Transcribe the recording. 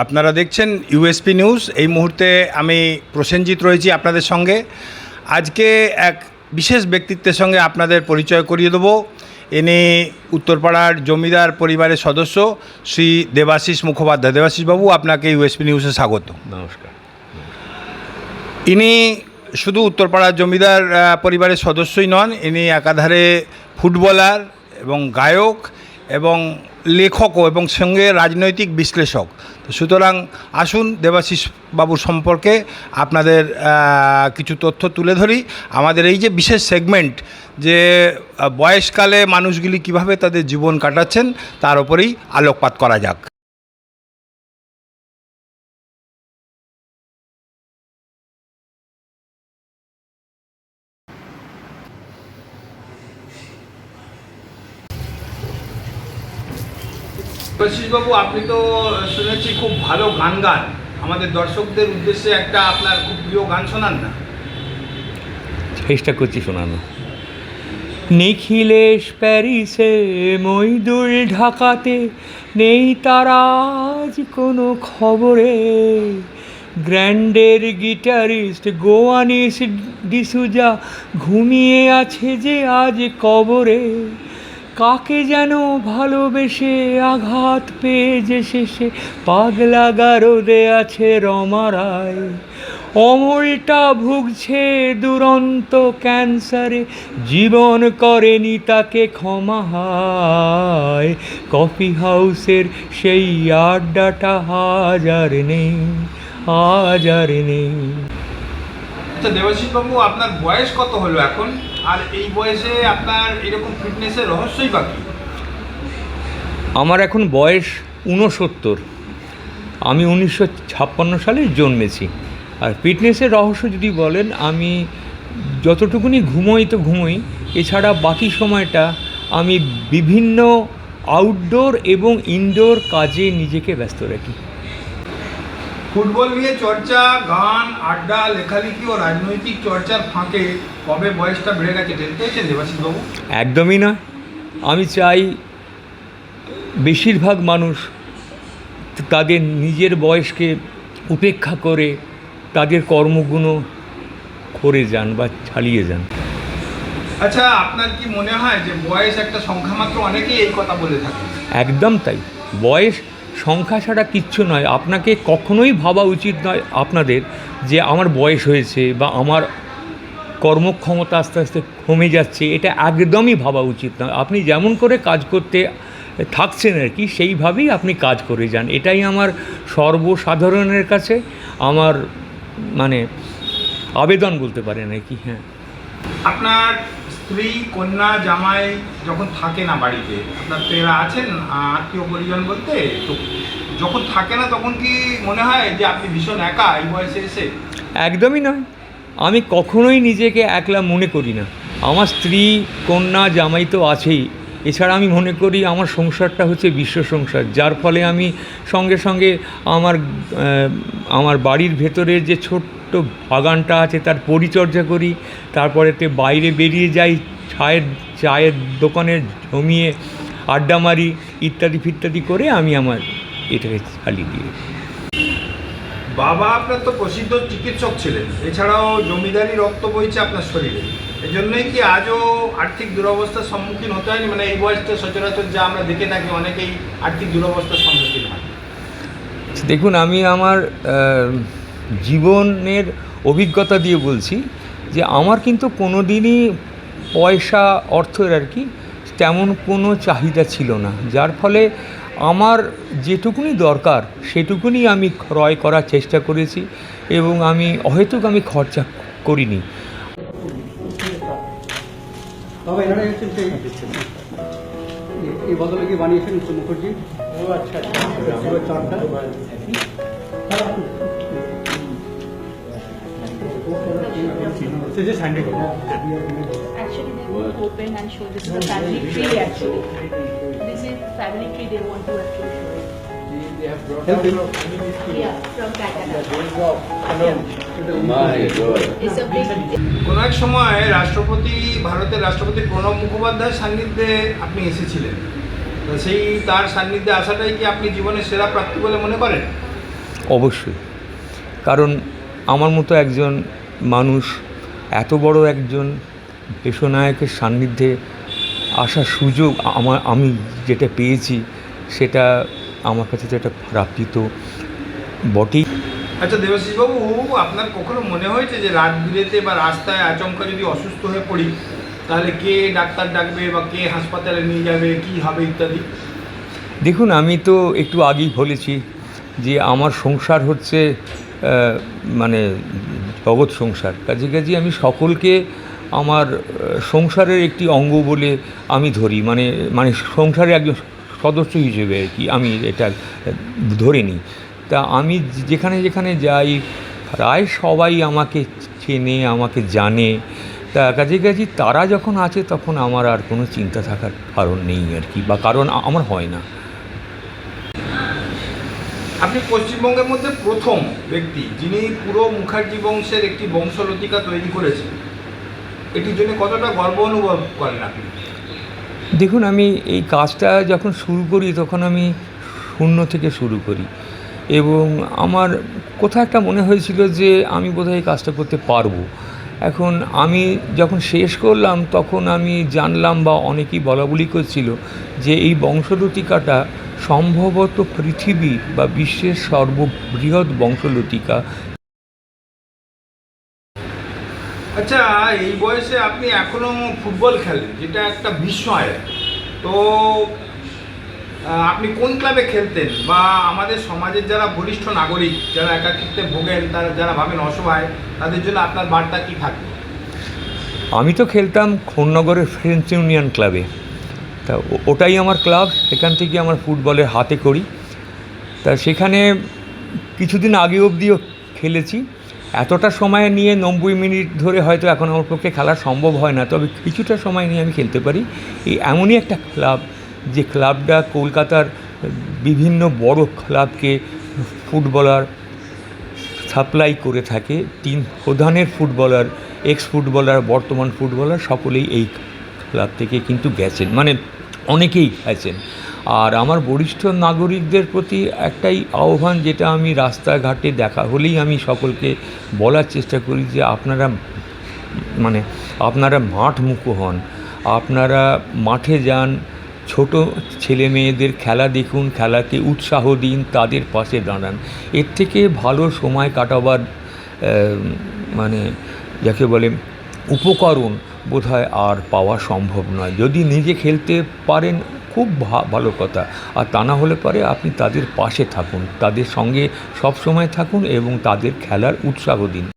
আপনারা দেখছেন USP news. এই মুহূর্তে আমি প্রসেনজিৎ রয়েছি আপনাদের সঙ্গে। আজকে এক বিশেষ ব্যক্তিত্বের সঙ্গে আপনাদের পরিচয় করিয়ে দেবো। ইনি উত্তরপাড়ার জমিদার পরিবারের সদস্য শ্রী দেবাশিস মুখোপাধ্যায়। দেবাশিসবাবু আপনাকে ইউএসপি নিউজে স্বাগত। নমস্কার। ইনি শুধু উত্তরপাড়ার জমিদার পরিবারের সদস্যই নন ইনি একাধারে ফুটবলার এবং গায়ক এবং লেখকও এবং সঙ্গে রাজনৈতিক বিশ্লেষক। সুতরাং আসুন দেবাশিস বাবু সম্পর্কে আপনাদের কিছু তথ্য তুলে ধরি। আমাদের এই যে বিশেষ সেগমেন্ট যে বয়সকালে মানুষগুলি কীভাবে তাদের জীবন কাটাচ্ছেন, তার উপরেই আলোকপাত করা যাক। বাবু আপনি তো শুনেছি খুব ভালো গান গান। আমাদের দর্শকদের উদ্দেশ্যে একটা আপনার খুব প্রিয় গান শোনান না। চেষ্টা করছি শোনানো। নিখিলেশ প্যারিসে মইদুল ঢাকাতে নেই তার আজ কোনো খবরে। গ্র্যান্ডের গিটারিস্ট গোয়ানিস ডিসুজা ঘুমিয়ে আছে যে আজ কবরে। কাকে যেন ভালোবেসে আঘাত পেয়ে যে শেষে পাগলা গারদে আছে রমারায় অমলটা ভুগছে দুরন্ত ক্যান্সারে, জীবন করেনি তাকে ক্ষমা হায়। কফি হাউসের সেই আড্ডাটা হাজার নেই হাজার নেই। আচ্ছা দেবাশিস বাবু আপনার বয়স কত হলো এখন? আর এই বয়সে আপনার এরকম ফিটনেসের রহস্যই বাকি আমার এখন বয়স ঊনসত্তর। আমি উনিশশো ছাপ্পান্ন সালে জন্মেছি। আর ফিটনেসের রহস্য যদি বলেন, আমি যতটুকুনি ঘুমোই তো ঘুমোই, এছাড়া বাকি সময়টা আমি বিভিন্ন আউটডোর এবং ইনডোর কাজে নিজেকে ব্যস্ত রাখি। ফুটবল নিয়ে চর্চা গান আড্ডা লেখালেখি ও রাজনৈতিক চর্চার ফাঁকে কবে বয়সটা বেড়ে গেছে টের পেয়েছেন দেবাশিস বাবু একদমই নয় আমি চাই বেশিরভাগ মানুষ তাদের নিজের বয়সকে উপেক্ষা করে তাদের কর্মগুলো করে যান বা চালিয়ে যান। আচ্ছা আপনার কি মনে হয় যে বয়স একটা সংখ্যা মাত্র অনেকেই এই কথা বলে থাকে? একদম তাই। বয়স সংখ্যা ছাড়া কিচ্ছু নয়। আপনাকে কখনোই ভাবা উচিত নয় আপনাদের যে আমার বয়স হয়েছে বা আমার কর্মক্ষমতা আস্তে আস্তে কমে যাচ্ছে। এটা একদমই ভাবা উচিত নয়। আপনি যেমন করে কাজ করতে থাকছেন আর কি, সেইভাবেই আপনি কাজ করে যান। এটাই আমার সর্বসাধারণের কাছে আমার মানে আবেদন বলতে পারেন আর কি হ্যাঁ। আপনার স্ত্রী, কন্যা, জামাই যখন থাকে না বাড়িতে, আপনার তো এরা আছেন, আত্মীয় পরিজন বলতে, তো যখন থাকে না তখন কি মনে হয় যে আপনি ভীষণ একা এই বয়সে এসে? একদমই নয়। আমি কখনোই নিজেকে একলা মনে করি না। আমার স্ত্রী, কন্যা, জামাই তো আছেই। এছাড়া আমি মনে করি আমার সংসারটা হচ্ছে বিশ্ব সংসার, যার ফলে আমি সঙ্গে সঙ্গে আমার আমার বাড়ির ভেতরে যে ছোট্ট বাগানটা আছে তার পরিচর্যা করি, তারপরেতে বাইরে বেরিয়ে যাই, চায়ের চায়ের দোকানে জমিয়ে আড্ডা মারি, ইত্যাদি ফিত্যাদি করে আমি আমার এটাকে চালিয়ে দিই বাবা আপনার তো প্রসিদ্ধ চিকিৎসক ছিলেন, এছাড়াও জমিদারি রক্ত বইছে আপনার শরীরে। এই জন্যই কি আজও আর্থিক দুরবস্থার সম্মুখীন হতে হয়নি? মানে এই বয়সটা সচরাচর যা আমরা দেখে থাকি, অনেকেই আর্থিক দুরবস্থার সম্মুখীন হয়। দেখুন, আমি আমার জীবনের অভিজ্ঞতা দিয়ে বলছি যে আমার কিন্তু কোনো দিনই পয়সা, অর্থের আর কি তেমন কোনো চাহিদা ছিল না। যার ফলে আমার যেটুকুনি দরকার, সেটুকুনি আমি ক্রয় করার চেষ্টা করেছি এবং আমি অহেতুক আমি খরচা করিনি। বাবা এনারা হচ্ছেন সেই এই বদলে কি বানিয়েছেন মিস্টার মুখার্জি ও আচ্ছা চারটা This is handy. Actually, they won't open and show. This is a family tree actually. This is family tree they want to actually Help him. Yeah, from কোনো এক সময় রাষ্ট্রপতি ভারতের রাষ্ট্রপতি প্রণব মুখোপাধ্যায়ের সান্নিধ্যে আপনি এসেছিলেন। তো সেই তার সান্নিধ্যে আসাটাই কি আপনি জীবনের সেরা প্রাপ্তি বলে মনে করেন? অবশ্যই। কারণ আমার মতো একজন মানুষ এত বড় একজন দেশনায়কের সান্নিধ্যে আসার সুযোগ আমার আমি যেটা পেয়েছি সেটা আমার কাছে তো একটা প্রাপ্তিত বটেই। আচ্ছা দেবাশিসবাবু আপনার কখনো মনে হয়েছে যে রাত বিরেতে বা রাস্তায় আচমকা যদি অসুস্থ হয়ে পড়ি তাহলে কে ডাক্তার ডাকবে বা কে হাসপাতালে নিয়ে যাবে কি হবে ইত্যাদি? দেখুন আমি তো একটু আগেই বলেছি যে আমার সংসার হচ্ছে মানে জগৎ সংসার। কাজে কাজে আমি সকলকে আমার সংসারের একটি অঙ্গ বলে আমি ধরি। মানে মানে সংসারে একজন সদস্য হিসেবে আর কি আমি এটা ধরে নিই। তা আমি যেখানে যেখানে যাই, প্রায় সবাই আমাকে চেনে, আমাকে জানে। তা কাজে তারা যখন আছে তখন আমার আর কোনো চিন্তা থাকার কারণ নেই আর কি, বা কারণ আমার হয় না। আপনি পশ্চিমবঙ্গের মধ্যে প্রথম ব্যক্তি যিনি পুরো মুখার্জি বংশের একটি বংশলতিকা তৈরি করেছেন। এটির জন্য কতটা গর্ব অনুভব করেন আপনি? দেখুন, আমি এই কাজটা যখন শুরু করি, তখন আমি শূন্য থেকে শুরু করি। এবং আমার কোথাও একটা মনে হয়েছিল যে, আমি বোধহয় এই কাজটা করতে পারব। এখন আমি যখন শেষ করলাম, তখন আমি জানলাম বা অনেকেই বলা বলি করছিল যে, এই বংশলতিকাটা সম্ভবত পৃথিবী বা বিশ্বের সর্ববৃহৎ বংশলতিকা আচ্ছা এই বয়সে আপনি এখনও ফুটবল খেলেন, যেটা একটা বিস্ময় তো আপনি কোন ক্লাবে খেলতেন? বা আমাদের সমাজের যারা বরিষ্ঠ নাগরিক, যারা একাকিত্বে ভোগেন, তারা যারা ভাবেন অসহায়, তাদের জন্য আপনার বার্তা কি থাকবে? আমি তো খেলতাম খোননগরের ফ্রেঞ্চ ইউনিয়ন ক্লাবে। তা ওটাই আমার ক্লাব, এখান থেকে আমার ফুটবলের হাতে করি। তা সেখানে কিছুদিন আগে অবধিও খেলেছি। এতটা সময় নিয়ে নব্বই মিনিট ধরে হয়তো এখন আমার পক্ষে খেলা সম্ভব হয় না, তবে কিছুটা সময় নিয়ে আমি খেলতে পারি। এই এমনই একটা ক্লাব, যে ক্লাবটা কলকাতার বিভিন্ন বড় ক্লাবকে ফুটবলার সাপ্লাই করে থাকে, তিন প্রধানের ফুটবলার এক্স ফুটবলার বর্তমান ফুটবলার, সকলেই এই ক্লাব থেকে কিন্তু গেছেন। মানে অনেকেই গেছেন। আর আমার বরিষ্ঠ নাগরিকদের প্রতি একটাই আহ্বান, যেটা আমি রাস্তাঘাটে দেখা হলেই আমি সকলকে বলার চেষ্টা করি যে আপনারা মানে আপনারা মাঠ মুখো হন। আপনারা মাঠে যান, ছোট ছেলে মেয়েদের খেলা দেখুন খেলাকে উৎসাহ দিন, তাদের পাশে দাঁড়ান। এর থেকে ভালো সময় কাটাবার মানে যাকে বলে উপকরণ বোধহয় আর পাওয়া সম্ভব নয়। যদি নিজে খেলতে পারেন খুব ভালো কথা। আর তা না হলে পরে আপনি তাদের পাশে থাকুন। তাদের সঙ্গে সব সময় থাকুন এবং তাদের খেলার উৎসাহ দিন।